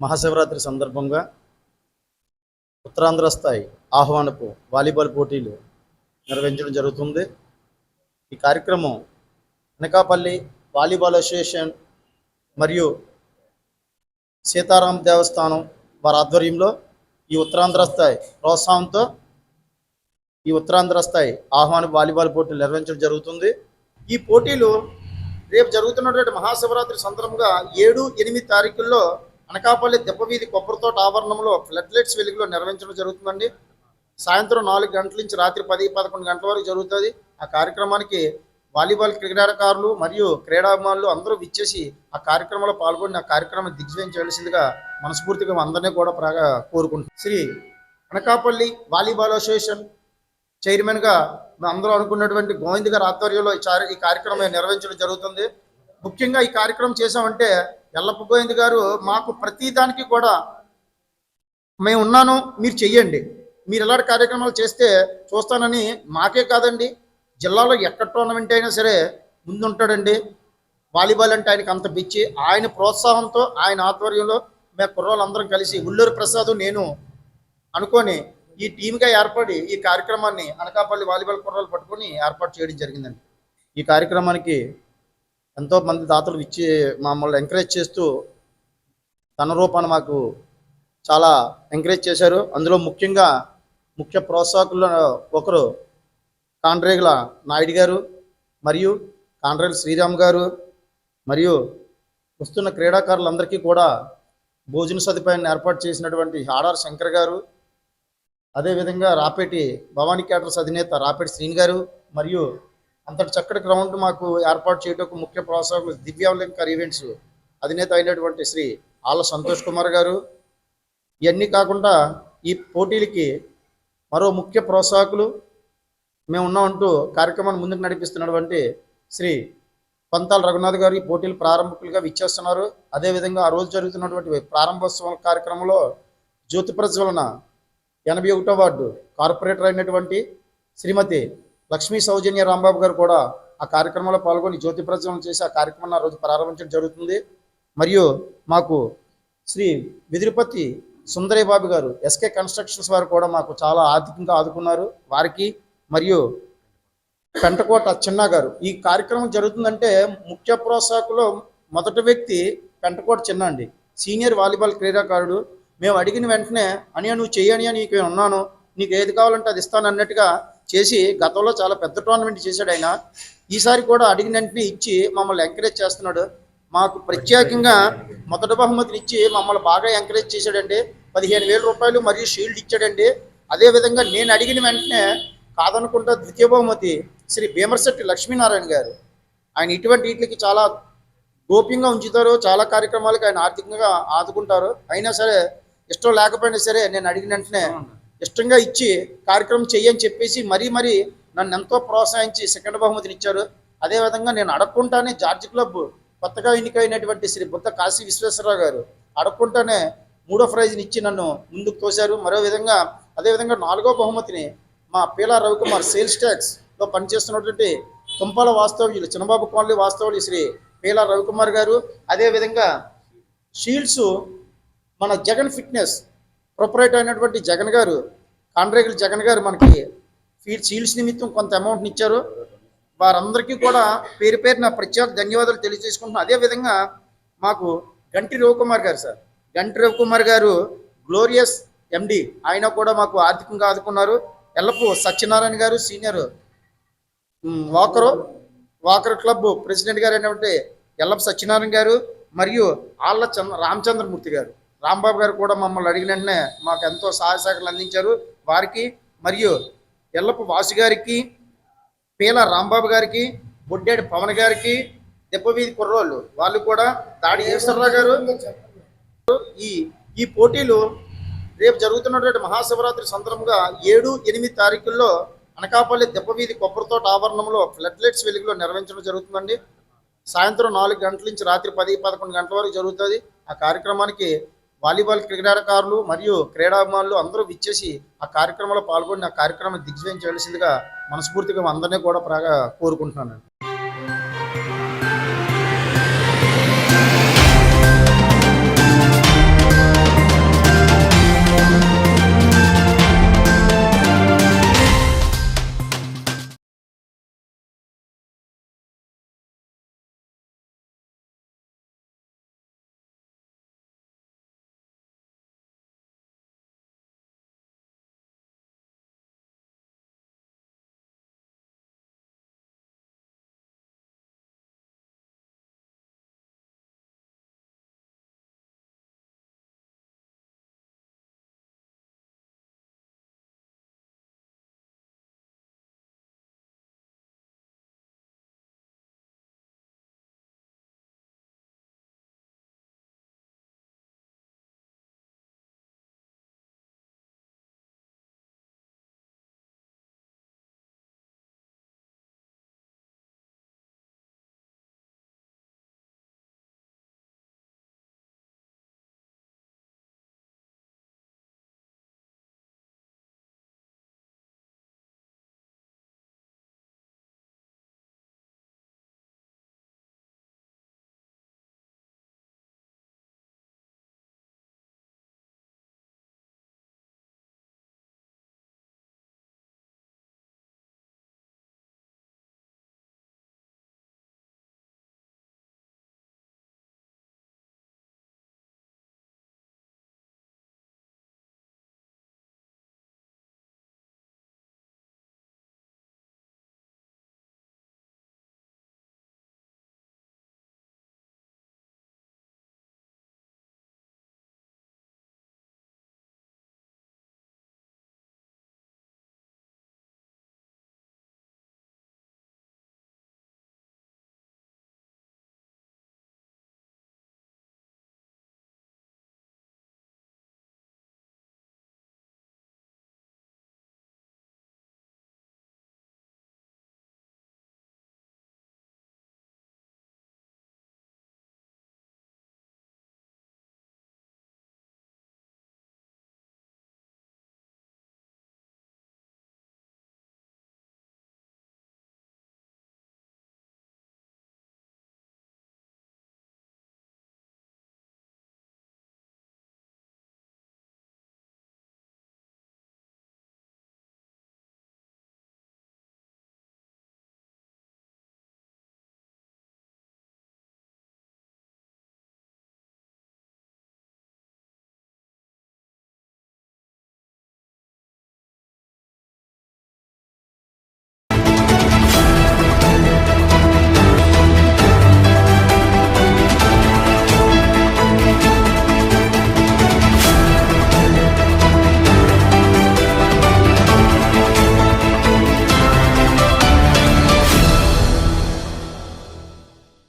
మహాశివరాత్రి సందర్భంగా ఉత్తరాంధ్ర స్థాయి ఆహ్వానపు వాలీబాల్ పోటీలు నిర్వహించడం జరుగుతుంది. ఈ కార్యక్రమం అనకాపల్లి వాలీబాల్ అసోసియేషన్ మరియు సీతారాం దేవస్థానం వారి ఆధ్వర్యంలో ఈ ఉత్తరాంధ్ర స్థాయి ప్రోత్సాహంతో ఈ ఉత్తరాంధ్ర స్థాయి ఆహ్వాన వాలీబాల్ పోటీలు నిర్వహించడం జరుగుతుంది. ఈ పోటీలు రేపు జరుగుతున్నటువంటి మహాశివరాత్రి సందర్భంగా ఏడు ఎనిమిది తారీఖుల్లో అనకాపల్లి దెబ్బవీధి కొబ్బరితోట ఆవరణంలో ఫ్లడ్ లైట్స్ వెలుగులో నిర్వహించడం జరుగుతుందండి. సాయంత్రం నాలుగు గంటల నుంచి రాత్రి పది పదకొండు గంటల వరకు జరుగుతుంది. ఆ కార్యక్రమానికి వాలీబాల్ క్రీడాకారులు మరియు క్రీడాభిమానులు అందరూ విచ్చేసి ఆ కార్యక్రమంలో పాల్గొని ఆ కార్యక్రమం దిగ్విజయం చేయాల్సిందిగా మనస్ఫూర్తిగా అందరినీ కూడా ప్రాగా కోరుకుంటున్నాం. శ్రీ అనకాపల్లి వాలీబాల్ అసోసియేషన్ చైర్మన్గా అందరూ అనుకున్నటువంటి గోవింద్ గారి ఆధ్వర్యంలో ఈ ఈ కార్యక్రమం నిర్వహించడం జరుగుతుంది. ముఖ్యంగా ఈ కార్యక్రమం చేసామంటే ఎల్లప్ప గోవింద్ గారు మాకు ప్రతి దానికి కూడా మేము ఉన్నాను మీరు చెయ్యండి. మీరు ఇలాంటి కార్యక్రమాలు చేస్తే చూస్తానని మాకే కాదండి. జిల్లాలో ఎక్కడ టోర్నమెంట్ అయినా సరే ముందుంటాడండి. వాలీబాల్ అంటే ఆయనకి అంత పిచ్చి. ఆయన ప్రోత్సాహంతో ఆయన ఆధ్వర్యంలో మేము కుర్రోళ్ళందరం కలిసి ఉల్లూరు ప్రసాద్ నేను అనుకొని ఈ టీమ్గా ఏర్పడి ఈ కార్యక్రమాన్ని అనకాపల్లి వాలీబాల్ కుర్రాలు పట్టుకొని ఏర్పాటు చేయడం జరిగిందండి. ఈ కార్యక్రమానికి ఎంతో మంది దాతలు ఇచ్చి మమ్మల్ని ఎంకరేజ్ చేస్తూ తన రూపాన్ని మాకు చాలా ఎంకరేజ్ చేశారు. అందులో ముఖ్యంగా ముఖ్య ప్రోత్సాహకుల్లో ఒకరు కాండ్రేగుల నాయుడు గారు మరియు కాండ్రేగుల శ్రీరామ్ గారు మరియు వస్తున్న క్రీడాకారులందరికీ కూడా భోజన సదుపాయాన్ని ఏర్పాటు చేసినటువంటి ఆడార్ శంకర్ గారు అదేవిధంగా రాపేటి భవానీ క్యాటర్స్ అధినేత రాపేటి శ్రీని గారు మరియు అంతటి చక్కటి గ్రౌండ్ మాకు ఏర్పాటు చేయటకు ముఖ్య ప్రోత్సాహకులు దివ్యాంకర్ ఈవెంట్స్ అధినేత అయినటువంటి శ్రీ ఆళ్ళ సంతోష్ కుమార్ గారు. ఇవన్నీ కాకుండా ఈ పోటీలకి మరో ముఖ్య ప్రోత్సాహకులు మేము ఉన్నామంటూ కార్యక్రమాన్ని ముందుకు నడిపిస్తున్నటువంటి శ్రీ పంతాల రఘునాథ్ గారు ఈ పోటీలు ప్రారంభకులుగా విచ్చేస్తున్నారు. అదేవిధంగా ఆ రోజు జరుగుతున్నటువంటి ప్రారంభోత్సవం కార్యక్రమంలో జ్యోతి ప్రజ్వలన ఎనభై ఒకటో వార్డు కార్పొరేటర్ అయినటువంటి శ్రీమతి లక్ష్మీ సౌజన్య రాంబాబు గారు కూడా ఆ కార్యక్రమంలో పాల్గొని జ్యోతి ప్రజలను చేసి ఆ కార్యక్రమాన్ని ఆ రోజు ప్రారంభించడం జరుగుతుంది. మరియు మాకు శ్రీ విదిరిపతి సుందరయ్య బాబు గారు ఎస్కే కన్స్ట్రక్షన్స్ వారు కూడా మాకు చాలా ఆర్థికంగా ఆదుకున్నారు. వారికి మరియు పెంటకోట చిన్న గారు. ఈ కార్యక్రమం జరుగుతుందంటే ముఖ్య ప్రోత్సాహకులో మొదటి వ్యక్తి పెంటకోట చిన్న అండి. సీనియర్ వాలీబాల్ క్రీడాకారుడు. మేము అడిగిన వెంటనే అని నువ్వు చేయని అని నీకు ఉన్నాను? నీకు ఏది కావాలంటే అది ఇస్తాను అన్నట్టుగా చేసి గతంలో చాలా పెద్ద టోర్నమెంట్ చేశాడు ఆయన. ఈసారి కూడా అడిగిన వెంటనే ఇచ్చి మమ్మల్ని ఎంకరేజ్ చేస్తున్నాడు. మాకు ప్రత్యేకంగా మొదటి బహుమతిని ఇచ్చి మమ్మల్ని బాగా ఎంకరేజ్ చేశాడండి. పదిహేను వేల రూపాయలు మరియు షీల్డ్ ఇచ్చాడండి. అదేవిధంగా నేను అడిగిన వెంటనే కాదనుకుంటా ద్వితీయ బహుమతి శ్రీ భీమర్శెట్టి లక్ష్మీనారాయణ గారు. ఆయన ఇటువంటి వీటికి చాలా గోప్యంగా ఉంచుతారు. చాలా కార్యక్రమాలకు ఆయన ఆర్థికంగా ఆదుకుంటారు. అయినా సరే ఇష్టం లేకపోయినా సరే నేను అడిగిన వెంటనే ఇష్టంగా ఇచ్చి కార్యక్రమం చెయ్యని చెప్పేసి మరీ మరీ నన్ను ఎంతో ప్రోత్సహించి సెకండ్ బహుమతిని ఇచ్చారు. అదేవిధంగా నేను అడగకుండానే జార్జ్ క్లబ్ కొత్తగా ఎన్నికైనటువంటి శ్రీ బుద్ధ కాశీ విశ్వేశ్వరరావు గారు అడగకుండానే మూడో ప్రైజ్ని ఇచ్చి నన్ను ముందుకు తోశారు. మరో విధంగా అదేవిధంగా నాలుగో బహుమతిని మా పీలా రవికుమార్ సేల్స్ ట్యాక్స్లో పనిచేస్తున్నటువంటి తుంపాల వాస్తవ్యులు చిన్నబాబు కాలనీ వాస్తవ్యులు శ్రీ పీలా రవికుమార్ గారు. అదేవిధంగా షీల్డ్స్ మన జగన్ ఫిట్నెస్ ప్రొపరేటర్ అయినటువంటి జగన్ గారు కాండ్రేగుల జగన్ గారు మనకి ఫీల్డ్ సీల్స్ నిమిత్తం కొంత అమౌంట్ని ఇచ్చారు. వారందరికీ కూడా పేరు పేరున ప్రత్యేక ధన్యవాదాలు తెలియజేసుకుంటున్నాం అదేవిధంగా మాకు గంటి రవికుమార్ గారు సార్. గంటి రవికుమార్ గారు గ్లోరియస్ ఎండి ఆయన కూడా మాకు ఆర్థికంగా ఆదుకున్నారు. ఎల్లపు సత్యనారాయణ గారు senior walker walker club president గారు అయినటువంటి ఎల్లపు సత్యనారాయణ గారు మరియు ఆళ్ళ చంద్ర రామచంద్రమూర్తి గారు. రాంబాబు గారు కూడా మమ్మల్ని అడిగిన వెంటనే మాకు ఎంతో సహాయ సహకారాలు అందించారు. వారికి మరియు ఎల్లప్ప వాసు గారికి పీల రాంబాబు గారికి బొడ్డేడి పవన్ గారికి దెబ్బవీధి కుర్రోళ్ళు వాళ్ళు కూడా దాడి ఈశ్వరరావు గారు. ఈ ఈ పోటీలు రేపు జరుగుతున్నటువంటి మహాశివరాత్రి సందర్భంగా ఏడు ఎనిమిది తారీఖుల్లో అనకాపల్లి దెబ్బవీధి కొబ్బరితోట ఆవరణంలో ఫ్లడ్ లైట్స్ వెలుగులో నిర్వహించడం జరుగుతుందండి. సాయంత్రం నాలుగు గంటల నుంచి రాత్రి పది పదకొండు గంటల వరకు జరుగుతుంది. ఆ కార్యక్రమానికి వాలీబాల్ క్రీడాకారులు మరియు క్రీడాభిమానులు అందరూ విచ్చేసి ఆ కార్యక్రమంలో పాల్గొని ఆ కార్యక్రమం దిగ్విజయం చేయాల్సిందిగా మనస్ఫూర్తిగా అందరినీ కూడా ప్రాగా కోరుకుంటున్నాను.